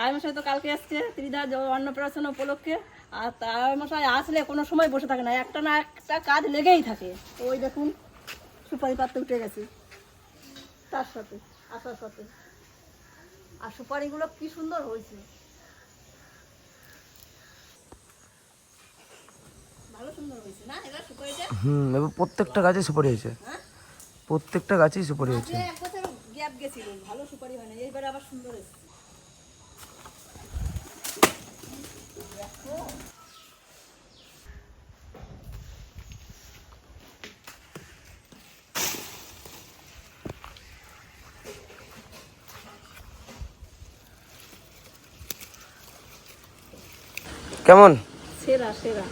তাই মশাই তো কালকে আসছে ত্রিদা অন্নপ্রাশন উপলক্ষে। আর তাই মশাই আসলে কোনো সময় বসে থাকে না একটা না একটা কাজ লেগেই থাকে। ওই দেখুন সুপারি পাত্র উঠে গেছে। তার সাথে আসার সাথে। আর সুপারিগুলো কি সুন্দর হয়েছে। ভালো সুন্দর হয়েছে না? এবার সুপারিটা? হুম এবার প্রত্যেকটা গাছে সুপারি হয়েছে। হ্যাঁ? প্রত্যেকটা গাছেই সুপারি হয়েছে। আগে গ্যাপ গেছিল ভালো সুপারি হয় না এইবারে আবার সুন্দর এসেছে কেমন? সেরা সেরা।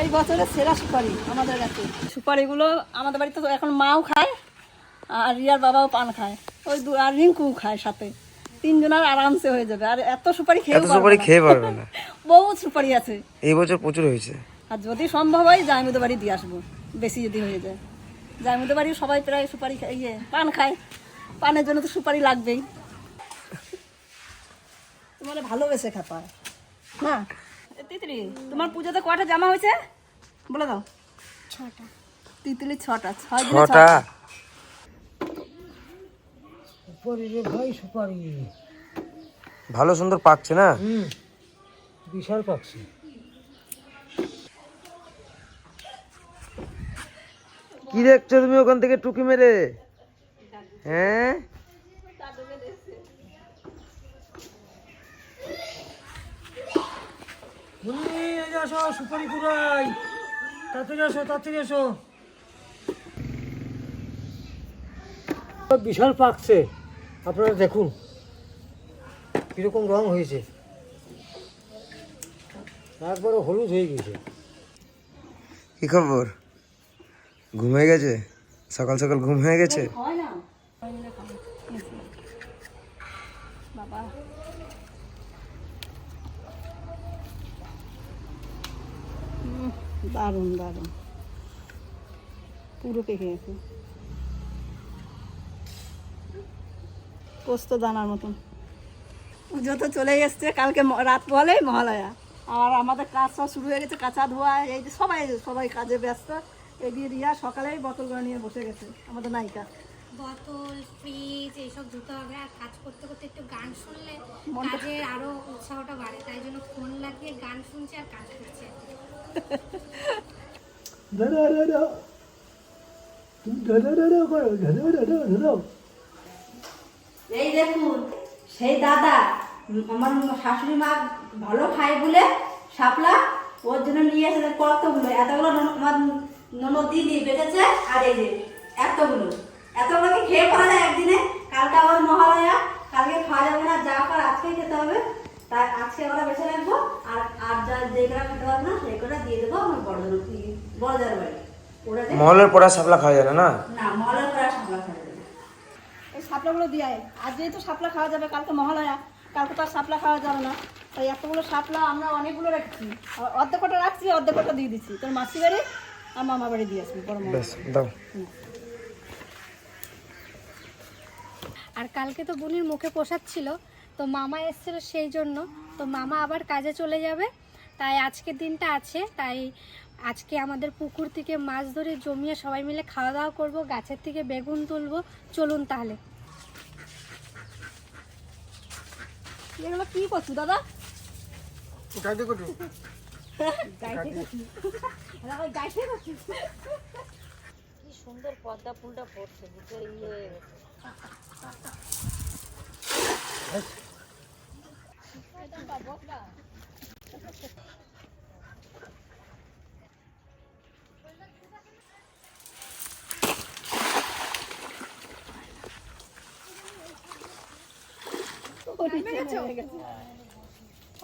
এই বছরের সেরা সুপারি আমাদের কাছে। সুপারিগুলো আমাদের বাড়িতে এখন মাও খায়, আর রিয়ার বাবাও পান খায়। ওই আর রিঙ্কু খায় সাথে। তিনজনের আরামসে হয়ে যাবে। আর এত সুপারি খেয়ে এত সুপারি খেয়ে পারবে না। বহুত সুপারি আছে। এই বছর প্রচুর হয়েছে। আর যদি সম্ভব হয় জামিদের বাড়ি দিয়ে আসব। বেশি যদি হয়ে যায়। জামিদের বাড়ি সবাই প্রায় সুপারি খায় ইয়ে পান খায়। পানের জন্য তো সুপারি লাগবেই। তোমার ভালোবেসে খাতা। হ্যাঁ তিতলি তোমার পুজোতে কটা জামা হয়েছে? বলে দাও। ছটা। তিতলি ছটা ছয় ছটা? সুপারি রে ভাই সুপারি। ভালো সুন্দর পাকছে না? হুম বিশাল পাখি কি দেখছ তুমি ওখান থেকে টুকি মেরে? হ্যাঁ? আসো সুপারি কুড়াই তাড়াতাড়ি আসো তাড়াতাড়ি আসো। বিশাল পাকছে। আপনারা দেখুন কীরকম রং হয়েছে। একবারে হলুদ হয়ে গেছে। কি খবর? ঘুম হয়ে গেছে? সকাল সকাল ঘুম হয়ে গেছে? হয় দারুণ দারুণ। পুরো পেকে গেছে। পোস্ত দানার মতন। পুজো তো চলে এসছে কালকে রাত বলে মহালয়া। আর আমাদের কাজ সব শুরু হয়ে গেছে কাঁচা ধোয়া এই যে সবাই সবাই কাজে ব্যস্ত। এগিয়ে রিয়া সকালেই বোতলগুলো নিয়ে বসে গেছে আমাদের নায়িকা। বোতল ফ্রিজ এইসব ধুতে হবে আর কাজ করতে করতে একটু গান শুনলে কাজের আরও উৎসাহটা বাড়ে তাই জন্য ফোন লাগিয়ে গান শুনছে আর কাজ করছে। দাদা দাদা তুমি দাদা দাদা করো দাদা দাদা দাদা এই দেখুন সেই দাদা আমার শাশুড়ি মা ভালো খায় বলে শাপলা ওর জন্য নিয়ে এসেছে কতগুলো? এতগুলো আমার ননদ দিদি বেঁচেছে আর এই যে এতগুলো। এতগুলো কি খেয়ে পাওয়া যায় একদিনে? কালকে আবার মহালয়া কালকে খাওয়া যাবে না যা পার আজকেই খেতে হবে। তাই আজকে আমরা বেছে রাখব আর আর যা যেগুলো খেতে পারব না সেই সেগুলো দিয়ে দেবো আমার বড় বড়দের বাড়ি ওরা মহলের পড়া সাপলা খাওয়া যায় না না? করে আর শাপলা খাওয়া যাবে শাপলাগুলো দিয়ে। আজ যেহেতু শাপলা খাওয়া যাবে কালকে মহালয়া কালকে তো আর শাপলা খাওয়া যাবে না। তাই এতগুলো শাপলা আমরা অনেকগুলো রাখছি। আর অর্ধেক কটা রাখছি অর্ধেক কটা দিয়ে দিচ্ছি। তোর মাসি বাড়ি আর মামা বাড়ি দিয়ে আসবি বড় দাও। আর কালকে তো বুনির মুখে পোষাচ্ছিল ছিল তো মামা এসেছিল সেই জন্য। তো মামা আবার কাজে চলে যাবে। তাই আজকের দিনটা আছে তাই আজকে আমাদের পুকুর থেকে মাছ ধরে জমিয়ে সবাই মিলে খাওয়া দাওয়া করব গাছের থেকে বেগুন তুলবো। চলুন তাহলে। এগুলো কি করছ দাদা? গাইতে করছ গাইতে কি সুন্দর পদ্মা ফুলটা পড়ছে বুকে ইয়ে।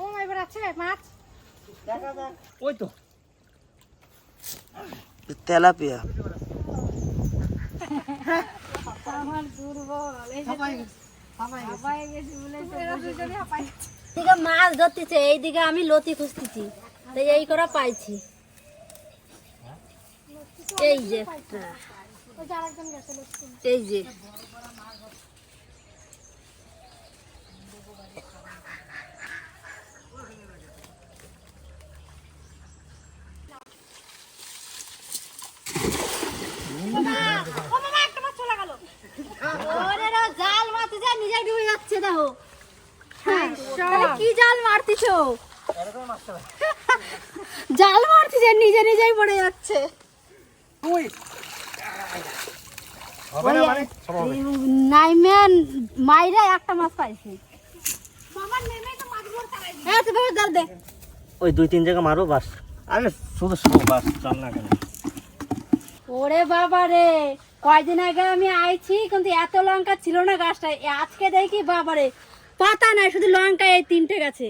ও এবার আছে মাছ। ওই তো। তেলাপিয়া। আমার দুর্বল। মাছ ধরতেছে এইদিকে আমি লতি খুঁজতেছি। তো এই করা পাইছি। এই যে। এই যে। জাল মারতে যা নিজে ডুবে যাচ্ছে দেখো। হ্যাঁ, কি জাল মারতিছো? জাল মারতিছে নিজে নিজেই পড়ে যাচ্ছে। নাইম্যান মাইরা একটা মাছ পাইছে। হ্যাঁ ওই দুই তিন জায়গা মারো বাস। আরে শুধু শুধু বাস চল না কেন? ওরে বাবা রে। কয়দিন আগে আমি আইছি কিন্তু এত লঙ্কা ছিল না গাছটা আজকে দেখি বাবা রে পাতা নাই শুধু লঙ্কা এই তিনটে গাছে।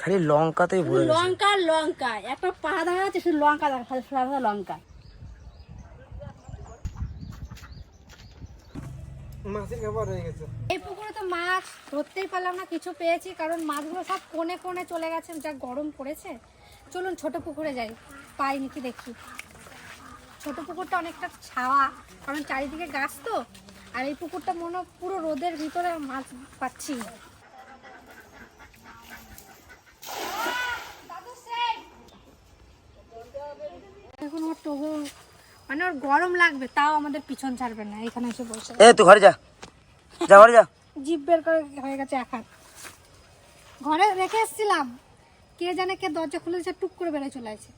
খালি লঙ্কাতেই ভরে গেছে। লঙ্কা লঙ্কা একটা পাতা দেখা যাচ্ছে শুধু লঙ্কা। দেখা সাদা সাদা লঙ্কা এই পুকুরে তো মাছ ধরতেই পারলাম না কিছু পেয়েছি কারণ মাছগুলো সব কোণে কোণে চলে গেছে যা গরম পড়েছে। চলুন ছোট পুকুরে যাই পাইনি কি দেখি। ছোট পুকুরটা অনেকটা ছাওয়া কারণ চারিদিকে গাছ তো আর এই পুকুরটা মনে পুরো রোদের ভিতরে মাছ পাচ্ছি। এখন ওর তবু মানে ওর গরম লাগবে তাও আমাদের পিছন ছাড়বে না এখানে এসে বসে। এ তুই ঘরে যা। যা ঘরে যা। জিভ বের করে হয়ে গেছে এক হাত। ঘরে রেখে এসেছিলাম কে জানে কে দরজা খুলে দিয়েছে টুক করে বেড়ে চলে আছে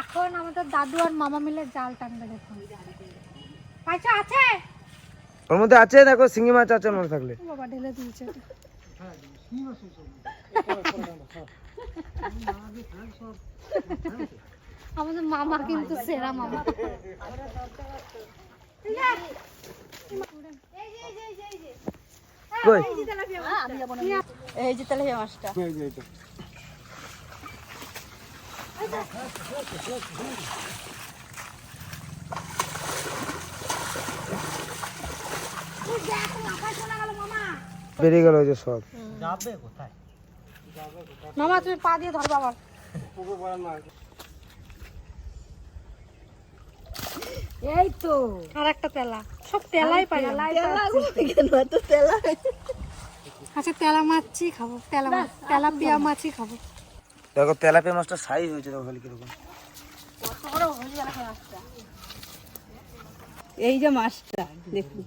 এখন আমাদের দাদু আর মামা মিলে জাল টানবে দেখুন। আচ্ছা আছে? ওর মধ্যে আছে দেখো সিঙ্গি মাছ আছে মনে থাকলে। বাবা ঢেলে দিয়েছে। আমাদের মামা কিন্তু সেরা মামা। এই যে তেলাপিয়া মাছটা। বেরিয়ে গেল ওই যে সব। যাবে কোথায় মামা তুমি পা দিয়ে ধরবা আবার এই তো। আর একটা তেলা। সব তেলাই পাই আচ্ছা তেলা মাছই খাব তেলা মাছ তেলা পিয়া মাছই খাব। দেখো তেলাপিয়া মাছটা সাইজ হয়েছে দেখো খালি কীরকম। এই যে মাছটা দেখুন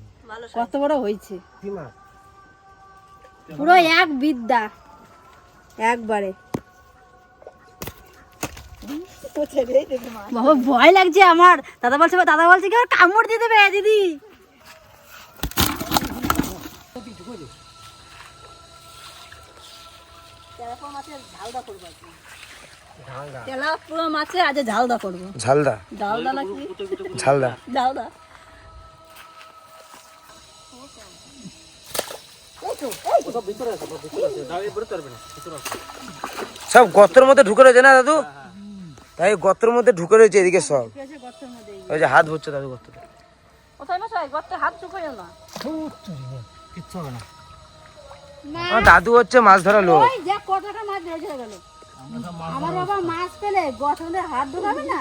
কত বড় হয়েছে। পুরো এক বিদ্যা একবারে। বাবা ভয় লাগছে আমার। দাদা বলছে দাদা বলছে কি আমার কামড় দিয়ে দেবে দিদি। তেলাপুয়া মাছে আজ ঝালদা করব ঝালদা? ঝালদা নাকি? ঝালদা ঝালদা? সব গর্তের মধ্যে ঢুকে রয়েছে না দাদু? তাই গর্তের মধ্যে ঢুকে রয়েছে এদিকে সব। ওই যে হাত ভরছে দাদু গর্তটা। কোথায় মশাই? গর্তে হাত চুপড়ে না কিচ্ছু হবে না। আমার দাদু হচ্ছে মাছ ধরা লোক। কতটা মাছ বেড়ে গেল। আমার বাবা মাছ পেলে গঠনে হাত ঢোকাবে না।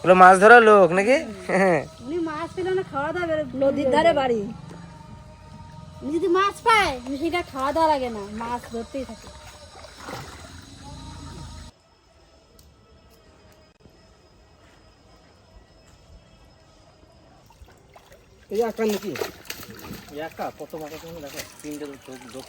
বলে মাছ ধরা লোক নাকি? উনি মাছ পেলে না খাওয়া দাওয়া নদীর ধারে বাড়ি উনি যদি মাছ পায় উনি সেটা খাওয়া দাওয়া লাগে না মাছ ধরতেই থাকে। এই একা নাকি? একা? কত মাছ আছে দেখো, তিনটে চোখ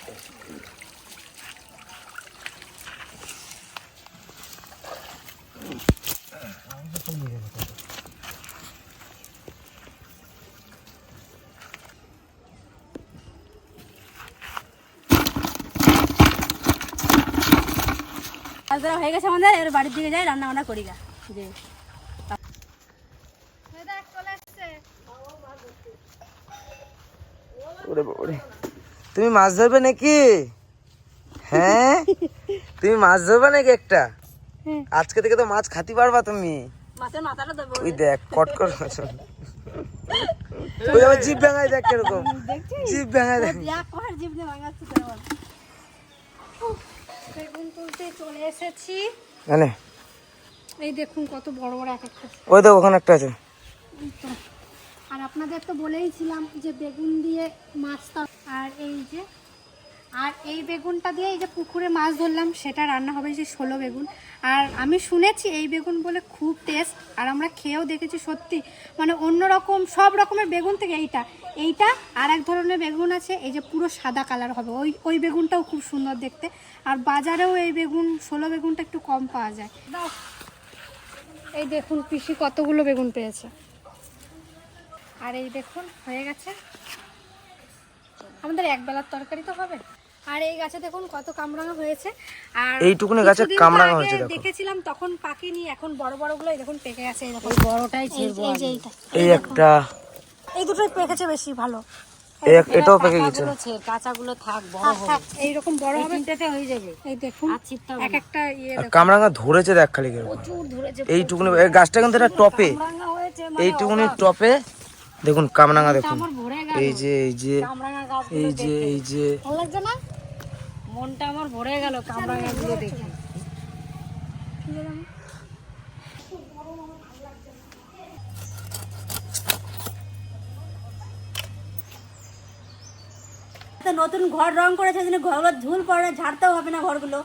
ধরা হয়ে গেছে আমাদের এর বাড়ির দিকে যাই রান্না বান্না করি গা। যে ওরে বাবারে। তুমি মাছ ধরবে নাকি? হ্যাঁ? তুমি মাছ ধরবে নাকি একটা? আজকে থেকে তো মাছ খাতি পারবা তুমি। ওই দেখ কট কর মাছ। ওই আমার জিভ ভাঙায় দেখ কীরকম। জিভ ভাঙায় দেখ। চলে এসেছি। মানে এই দেখুন কত বড় বড় এক একটা। ওই তো ওখানে একটা আছে। আর আপনাদের তো বলেইছিলাম যে বেগুন দিয়ে মাছ আর এই যে, আর এই বেগুনটা দিয়ে এই যে পুকুরে মাছ ধরলাম, সেটা রান্না হবে যে ষোলো বেগুন। আর আমি শুনেছি এই বেগুন বলে খুব টেস্ট আর আমরা খেয়েও দেখেছি সত্যি মানে অন্য রকম, সব রকমের বেগুন থেকে এইটা। এইটা আর এক ধরনের বেগুন আছে, এই যে পুরো সাদা কালার হবে। ওই ওই বেগুনটাও খুব সুন্দর দেখতে। আর বাজারেও এই বেগুন, ষোলো বেগুনটা একটু কম পাওয়া যায়। এই দেখুন পিসি কতগুলো বেগুন পেয়েছে। আর এই দেখুন হয়ে গেছে। আমাদের এক বেলার তরকারি তো হবে। আর এই গাছে দেখুন কত কামরাঙা হয়েছে। আর এইটুকুনি গাছে কামরাঙা হয়েছে দেখো। দেখেছিলাম তখন পাকেনি এখন বড় বড়গুলো এই দেখুন পেকে গেছে এই দেখুন। বড়টাই এই যে এইটা এই একটা এই দুটোই পেকেছে বেশি ভালো। এই এক- এটাও পেকে গেছে। কাঁচাগুলো থাক বড় থাক এইরকম বড় হবে। তিনটাতে হয়ে যাবে। এই দেখুন এক একটা ইয়ে কামরাঙা ধরেছে দেখ খালি কেরকম। এইটুকুনি এই গাছটা কিন্তু এটা টপে। হয়েছে এইটুকুনি টপে। দেখুন কামরাঙা দেখুন। এই যে এই যে এই যে এই যে। না? মনটা আমার ভরে গেল কামরাঙা গুলো দেখে। নতুন ঘর রং করেছে ঘরগুলো ঝুল পড়ে ঝাড়তেও হবে না ঘরগুলো।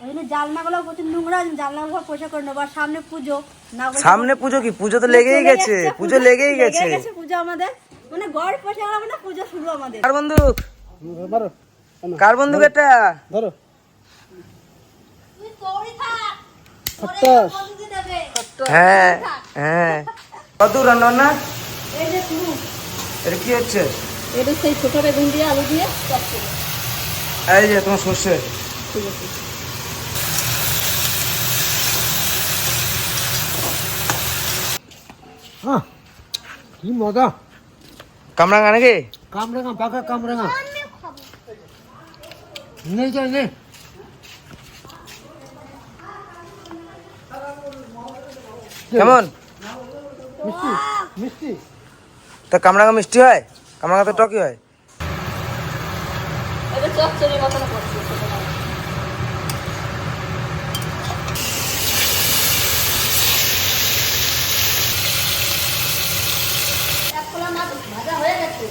ওই জন্য জালনাগুলো প্রচুর নোংরা জানলাগুলো পয়সা করে নেব। আর সামনে পুজো। না সামনে পুজো কি? পুজো তো লেগেই গেছে। পুজো লেগেই গেছে। গেছে। পুজো আমাদের। মানে ঘর পয়সা হবে না পুজো শুরু আমাদের। কার বন্দুক কার বন্দুক এটা ধরো। তুই কৌড়ি থাক খট্টাস বন্ধু হ্যাঁ হ্যাঁ। কত রান্না এই যে শুরু। এটা কি হচ্ছে? এটা সেই ছোট বেগুন দিয়ে আলু দিয়ে এই যে তোমার সর্ষে। ঠিক আছে। হ্যাঁ কি মজা কামরাঙা নাকি কামরাঙা পাকা কামরাঙা নেই যাই নে কেমন মিষ্টি মিষ্টি তা কামরাঙা মিষ্টি হয় কামরাঙা তো টকি হয় এটা চচ্চড়ি মতন করছি ছোট মাছ। এক খোলা মাছ ভাজা হয়ে গেছে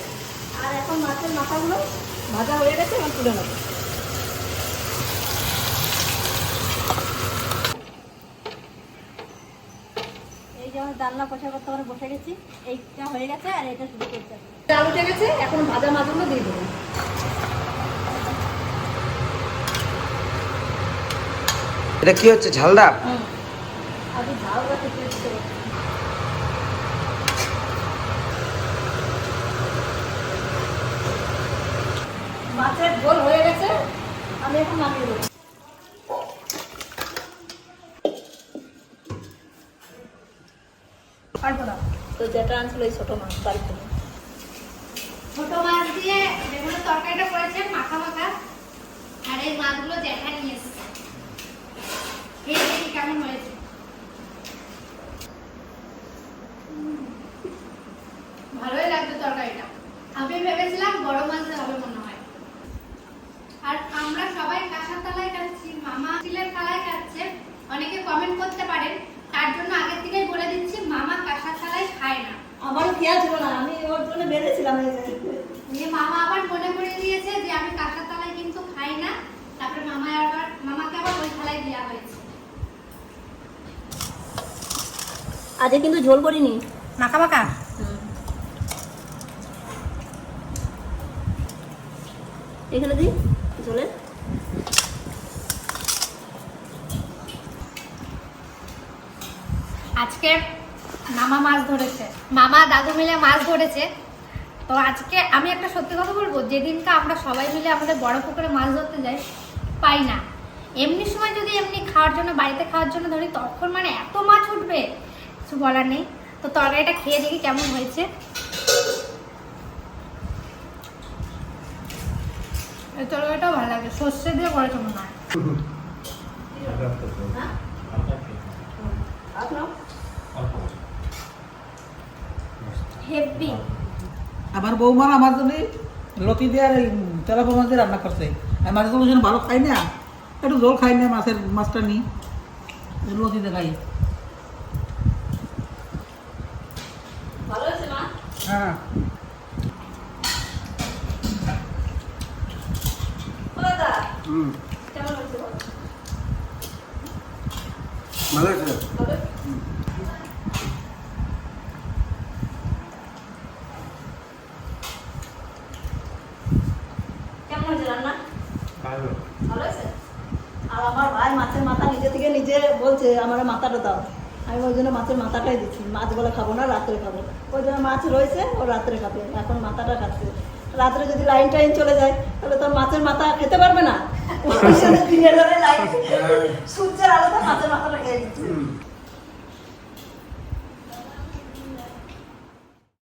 আর এখন মাছের ভাজা হয়ে গেছে এখন তুলে নেব। এই যে আমার করতে করে বসে গেছি এইটা হয়ে গেছে আর এটা শুরু করতে ডাল উঠে গেছে এখন ভাজা মাছগুলো দিয়ে দেবো। এটা কি হচ্ছে ঝালদা? আগে ঝাল রাখতে দিতে হবে। মাছের ঝোল হয়ে গেছে আমি এখন নামিয়ে দেবো তো যেটা আনছিল এই ছোটো মাছ ছোট মাছ দিয়ে তরকারিটা করেছেন মাখা মাখা আর এই মাছগুলো জ্যাঠা নিয়ে এসেছে। দেখি কেমন হয়েছে। ভালোই লাগবে তরকারিটা। আমি ভেবেছিলাম বড় মাছ দিয়ে হবে মনে হয় আর আমরা সবাই কাঁসার তলায় খাচ্ছি মামা স্টিলের থালায় খাচ্ছে অনেকে কমেন্ট করতে পারেন তার জন্য আগের থেকেই বলে দিচ্ছি মামা কাঁসার থালায় খায় না। আমারও খেয়াল ছিল না আমি ওর জন্য বেড়েছিলাম যে। নিয়ে মামা আবার মনে করে দিয়েছে যে আমি কাঁসার থালায় কিন্তু খাই না তারপরে মামা আবার মামাকে আবার ওই থালায় দেওয়া হয়েছে। আজকে কিন্তু ঝোল করিনি। মাখা মাখা এখানে দিই ঝোলে। আজকে মামা মাছ ধরেছে। মামা দাদু মিলে মাছ ধরেছে। তো আজকে আমি একটা সত্যি কথা বলব যেদিনকে আমরা সবাই মিলে আমাদের বড় পুকুরে মাছ ধরতে যাই পাই না। এমনি সময় যদি এমনি খাওয়ার জন্য বাড়িতে খাওয়ার জন্য ধরি তখন মানে এত মাছ উঠবে কিছু বলার নেই। তো তরকারিটা খেয়ে দেখি কেমন হয়েছে। এই তরকারিটাও ভালো লাগে সর্ষে দিয়ে করেছে মনে হয়। হেভি। আমার বৌমার আমার জন্য লতি দিয়ে আর এই তেলাপো মাছ দিয়ে রান্না করছে আমি মাছের জন্য যেন ভালো খাই না একটু জল খাই না মাছের মাছটা নিই লতি দিয়ে খাই ভালো হয়েছে মা? হ্যাঁ হুম? ভালো আছে। হয়েছে রান্না ভালো ভালো হয়েছে আর আমার ভাই মাছের মাথা নিজে থেকে নিজে বলছে আমার মাথাটা দাও। আমি ওই জন্য মাছের মাথাটাই দিচ্ছি। মাছগুলো খাব না রাত্রে খাব। ওই জন্য মাছ রয়েছে ও রাত্রে খাবে। এখন মাথাটা খাচ্ছে। রাত্রে যদি লাইন টাইন চলে যায় তাহলে তো মাছের মাথা খেতে পারবে না। লাইন সূর্যের আলোতে মাছের মাথাটা খেয়ে দিচ্ছে